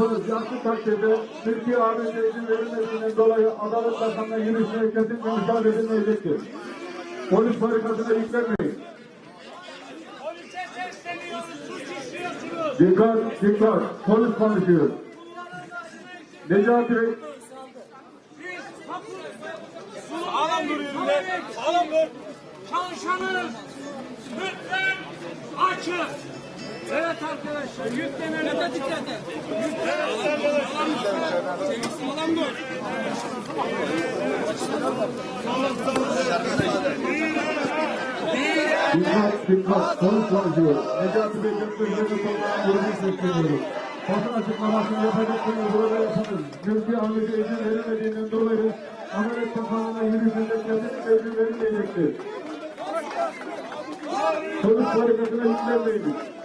Yaptığı takdirde Türkiye ABD izin verilmesinden dolayı Adalet Bakanı'na yürüyüşüne kesinlikle müsaade edilmeyecektir. Polis barikatına yüklenmeyin. Dikkat, dikkat. Polis konuşuyor. Necati Bey, Biz Sağlam duruyor Sağlam dur. Çalışanız lütfen açın. Evet arkadaşlar yüklemeleri dikkat edin. Sağlam dur. dikkat, dikkat. Polis konuşuyor. Necati Bey, Gökbey'le toplanan grubu sesleniyorum. Basın açıklamasını yapacaksınız, burada yapınız. Türkiye ABD izin verilmediğinden dolayı Adalet Bakanı'na yürüyüşüne kesinlikle izin verilmeyecektir. Polis barikatına yüklenmeyin.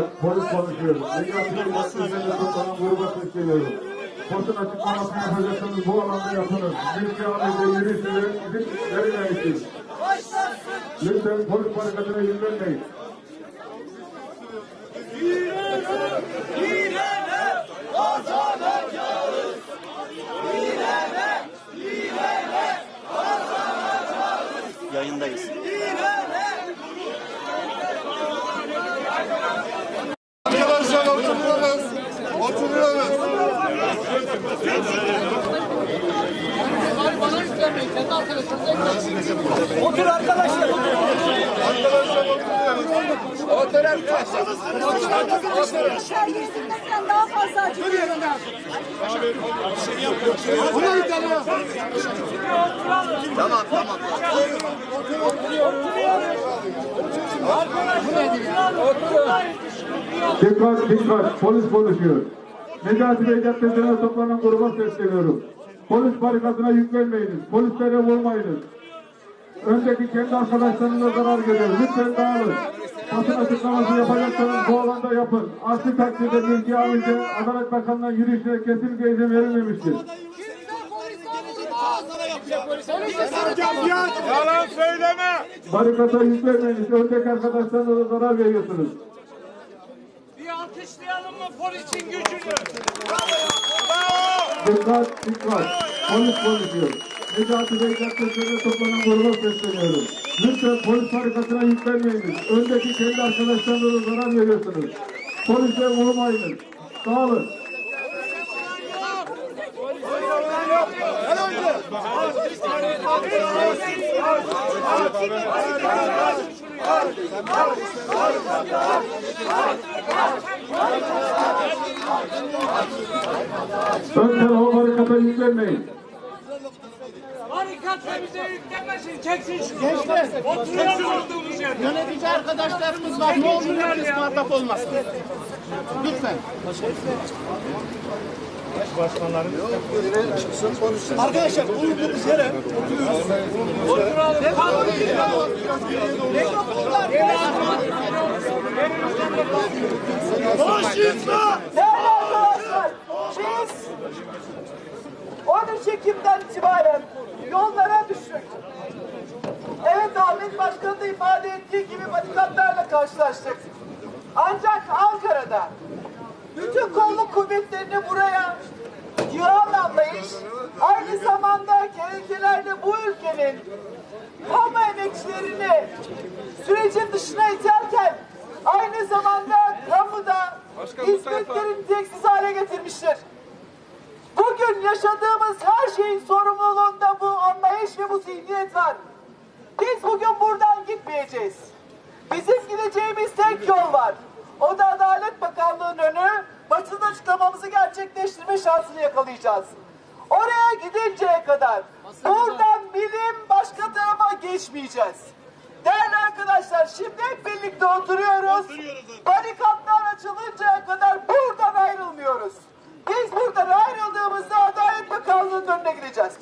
Dikkat. Polis konuşuyor. Bey, Gökbey'le toplanan gruba sesleniyorum. Basın açıklamasını yapacaksınız, bu alanda yapınız. Türkiye ABD yürüyüşüne izin verilmeyecektir. Lütfen polis barikatına yüklenmeyin. Yayındayız. Oturuyoruz. Oturuyoruz. Otur arkadaşlar. Arkadaşlar oturuyoruz. Otur arkadaşlar. Arkadaşlar işler gezdirmekten daha fazla acıkıyorum. Tamam tamam. Dikkat, dikkat. Polis konuşuyor. Necati Bey Caddesi'ne toplanan gruba sesleniyorum. Polis barikatına yüklenmeyiniz. Polislere vurmayınız. Öndeki kendi arkadaşlarınıza zarar görüyor. Lütfen dağılın. Basın açıklaması yapacaksanız bu alanda yapın. Aksi takdirde bilgi alınca Adalet Bakanı'na yürüyüşe kesinlikle izin verilmemiştir. Yalan söyleme. Barikata yüklenmeyiniz. Öndeki arkadaşlarınıza zarar veriyorsunuz. Mı polisin gücünü? Dikkat, dikkat. Polis konuşuyor. Necati Bey Caddesi'ne toplanan gruba sesleniyorum. Lütfen polis harikasına yüklenmeyiniz. Öndeki kendi arkadaşlarınıza zarar veriyorsunuz. Polise vurmayınız. Dağılın. Ön tarafa barikata yüklenmeyin. Barikat ve bize yüklenmesin. Çeksin şunu. Gençler. Oturuyoruz olduğumuz yerde. Yönetici arkadaşlarımız var. Ne olur herkes muhatap olmasın. Lütfen. Arkadaşlar bulunduğumuz yere. Değerli arkadaşlar, biz 13 Ekim'den itibaren yollara düştük. Evet Ahmet Başkan da ifade ettiği gibi barikatlarla karşılaştık. Ancak Ankara'da bütün kolluk kuvvetlerini buraya yığan anlayış aynı zamanda gerekelerde bu ülkenin kamu emekçilerini sürecin dışına iterken aynı zamanda kamuda hizmetlerini niteliksiz hale getirmiştir. Bugün yaşadığımız her şeyin sorumluluğunda bu anlayış ve bu zihniyet var. Biz bugün buradan gitmeyeceğiz. Bizim gideceğimiz tek yol var. O da Adalet Bakanlığı'nın önü basın açıklamamızı gerçekleştirme şansını yakalayacağız. Oraya gidinceye kadar buradan bilim başka tarafa geçmeyeceğiz. Değerli arkadaşlar şimdi hep birlikte oturuyoruz. Barikatlar açılıncaya kadar buradan ayrılmıyoruz. Biz buradan ayrıldığımızda Adalet Bakanlığı'nın önüne gideceğiz.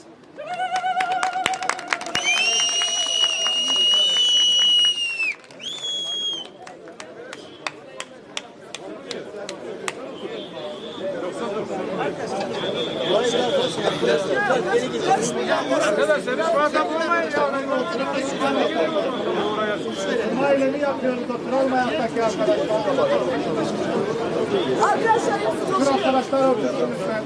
Ailemi yapıyoruz otur olmayaktaki arkadaşlar. Arkadaşlar Dur arkadaşlar otursun lütfen.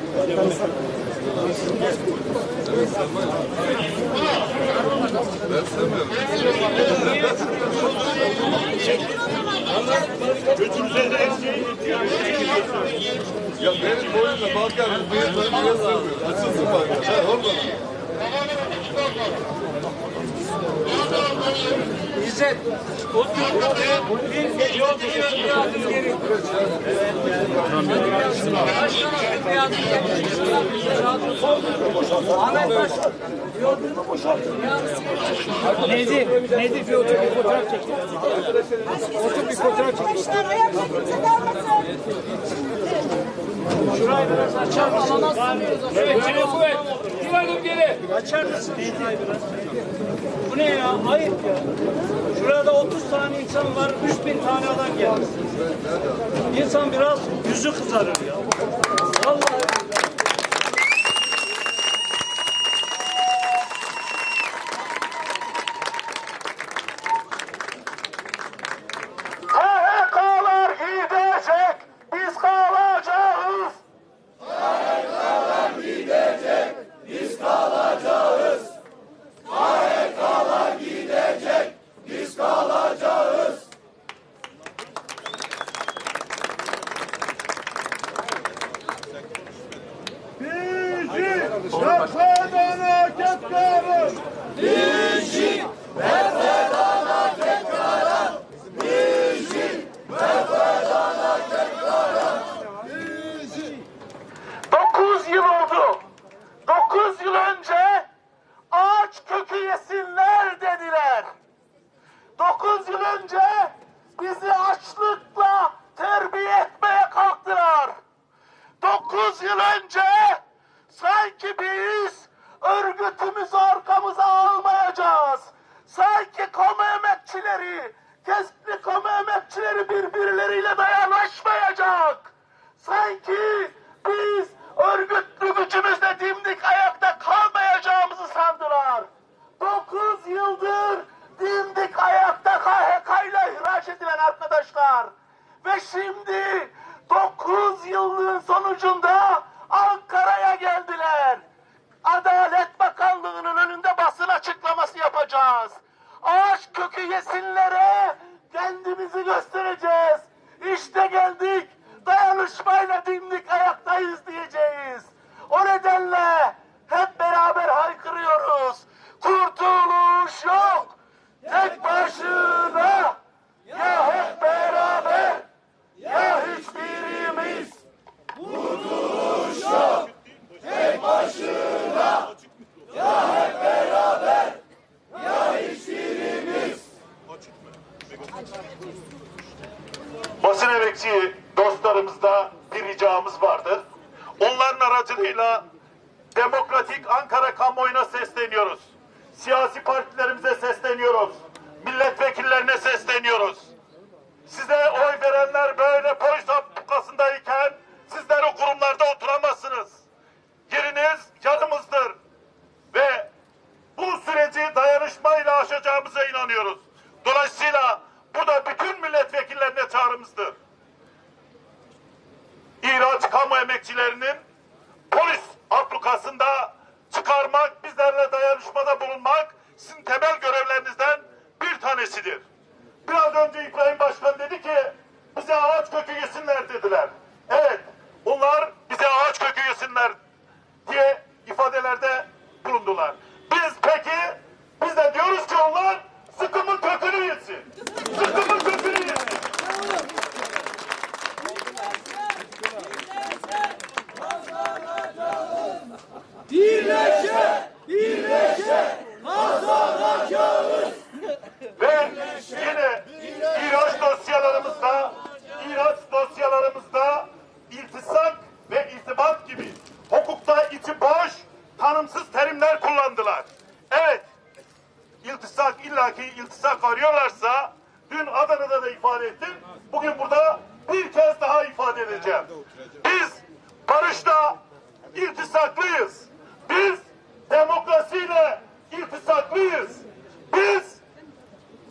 Ya benim boyumla Balkan bıyıklarını niye sığmıyor? Açılsın bak. Sen orada. İzzet. Otur. Bir yol bir adım geri. Bir adım Başkan. Nezih, Nezih bir otur bir fotoğraf çek. Otur bir fotoğraf çek. Şurayı biraz açar mısın? Evet, Cine Kuvvet. Bir adım geri. Açar mısın şurayı biraz? Bu ne ya? Ayıp ya. Şurada 30 tane insan var, 3000 tane adam geldi. İnsan biraz yüzü kızarır ya. 9 yıl oldu. 9 yıl önce ağaç kökü yesinler dediler. 9 yıl önce bizi açlıkla terbiye etmeye kalktılar. 9 yıl önce sanki biz örgütümüzü arkamıza almayacağız. Sanki kamu emekçileri, keskin kamu emekçileri birbirleriyle dayanışmayacak. Sanki örgütlü gücümüzle dimdik ayakta kalmayacağımızı sandılar. Dokuz yıldır dimdik ayakta KHK ile ihraç edilen arkadaşlar. Ve şimdi dokuz yıllığın sonucunda Ankara'ya geldiler. Adalet Bakanlığı'nın önünde basın açıklaması yapacağız. Ağaç kökü yesinlere kendimizi göstereceğiz. İşte geldik. Dayanışmayla dimdik ayaktayız nedenle hep beraber haykırıyoruz. Kurtuluş yok. Tek başına. Ya hep beraber ya hiçbirimiz. basın emekçi dostlarımızda bir ricamız vardır. Onların aracılığıyla demokratik Ankara kamuoyuna sesleniyoruz. Siyasi partilerimize sesleniyoruz. Milletvekillerine sesleniyoruz. Size oy verenler böyle polis ablukasındayken sizler o kurumlarda oturamazsınız. Yeriniz yanımızdır. Ve bu süreci dayanışmayla aşacağımıza inanıyoruz. Dolayısıyla bu da bütün milletvekillerine çağrımızdır. İhraç kamu emekçilerinin iltisak illaki iltisak arıyorlarsa dün Adana'da da ifade ettim. Bugün burada bir kez daha ifade edeceğim. Biz barışla iltisaklıyız. Biz demokrasiyle iltisaklıyız. Biz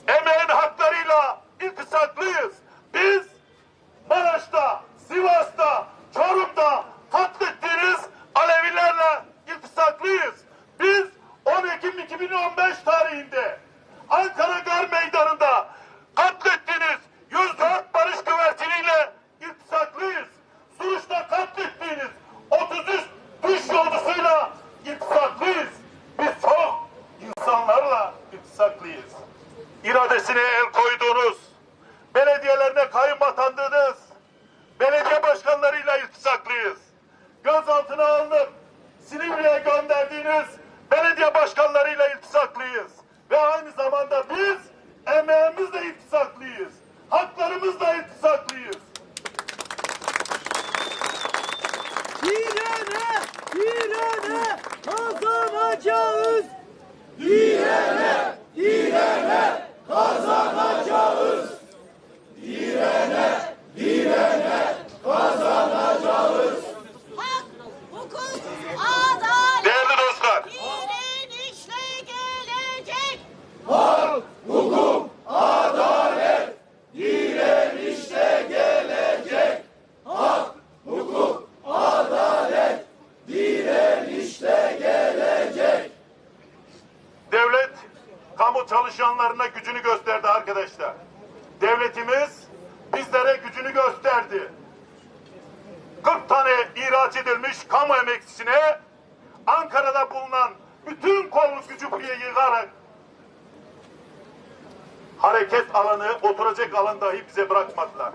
emeğin haklarıyla iltisaklıyız. Biz Maraş'ta, Sivas'ta, Çorum'da katlettiğiniz Alevilerle iltisaklıyız. Biz 10 Ekim 2015'te gönderdiğiniz belediye başkanlarıyla iltisaklıyız. Ve aynı zamanda biz emeğimizle iltisaklıyız. Haklarımızla iltisaklıyız. İrene, İrene kazanacağız. Hak, hukuk, adalet. Değerli dostlar, Direnişle gelecek. devlet kamu çalışanlarına gücünü gösterdi arkadaşlar. Devletimiz bizlere gücünü gösterdi. 40 tane ihraç edilmiş kamu emekçisine Ankara'da bulunan bütün kolluk gücü buraya yığarak hareket alanı, oturacak alan dahi bize bırakmadılar.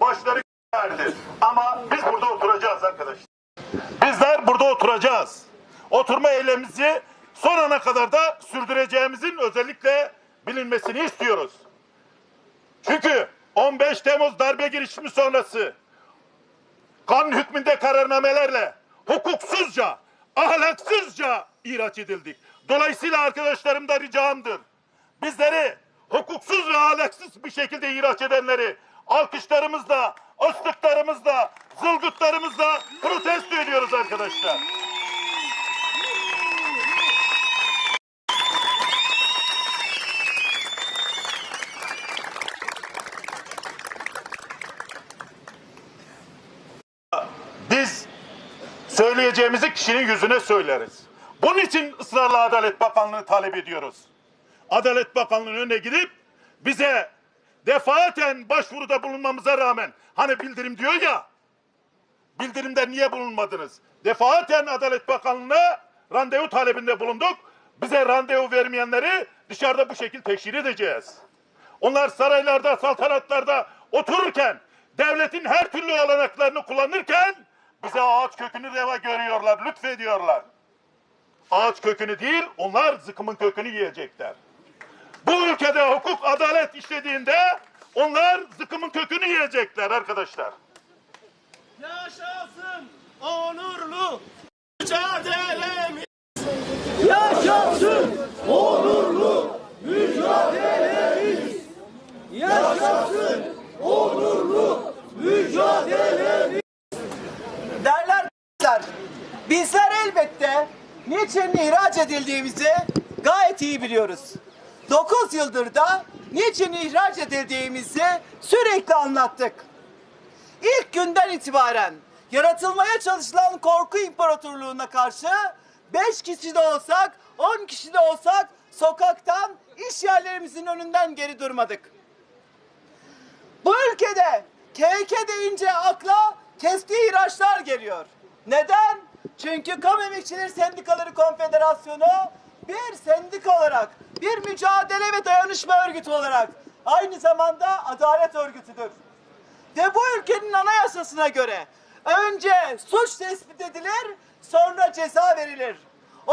Başları verdi. Ama biz burada oturacağız arkadaşlar. Bizler burada oturacağız. Oturma eylemimizi son ana kadar da sürdüreceğimizin özellikle bilinmesini istiyoruz. Çünkü 15 Temmuz darbe girişimi sonrası kanun hükmünde kararnamelerle hukuksuzca, ahlaksızca ihraç edildik. Dolayısıyla arkadaşlarım da ricamdır. Bizleri hukuksuz ve ahlaksız bir şekilde ihraç edenleri alkışlarımızla, ıslıklarımızla, zılgıtlarımızla protesto ediyoruz arkadaşlar. Biz söyleyeceğimizi kişinin yüzüne söyleriz. Bunun için ısrarla Adalet Bakanlığı'nı talep ediyoruz. Adalet Bakanlığı'nın önüne gidip bize defaten başvuruda bulunmamıza rağmen hani bildirim diyor ya bildirimde niye bulunmadınız? Defaten Adalet Bakanlığı'na randevu talebinde bulunduk. Bize randevu vermeyenleri dışarıda bu şekilde teşhir edeceğiz. Onlar saraylarda, saltanatlarda otururken, devletin her türlü olanaklarını kullanırken bize ağaç kökünü reva görüyorlar, lütfediyorlar. Ağaç kökünü değil, onlar zıkımın kökünü yiyecekler. Bu ülkede hukuk, adalet işlediğinde onlar zıkımın kökünü yiyecekler arkadaşlar. Yaşasın onurlu mücadelemiz. Yaşasın onurlu mücadelemiz. Yaşasın onurlu mücadelemiz. Değerli arkadaşlar, bizler elbette niçin ihraç edildiğimizi gayet iyi biliyoruz. 9 yıldır da niçin ihraç edildiğimizi sürekli anlattık. İlk günden itibaren yaratılmaya çalışılan korku imparatorluğuna karşı 5 kişi de olsak, 10 kişi de olsak sokaktan, iş yerlerimizin önünden geri durmadık. Bu ülkede KK deyince akla keskin ihraçlar geliyor. Neden? Çünkü Kamu Emekçileri Sendikaları Konfederasyonu bir sendika olarak, bir mücadele ve dayanışma örgütü olarak aynı zamanda adalet örgütüdür. Ve bu ülkenin anayasasına göre önce suç tespit edilir, sonra ceza verilir.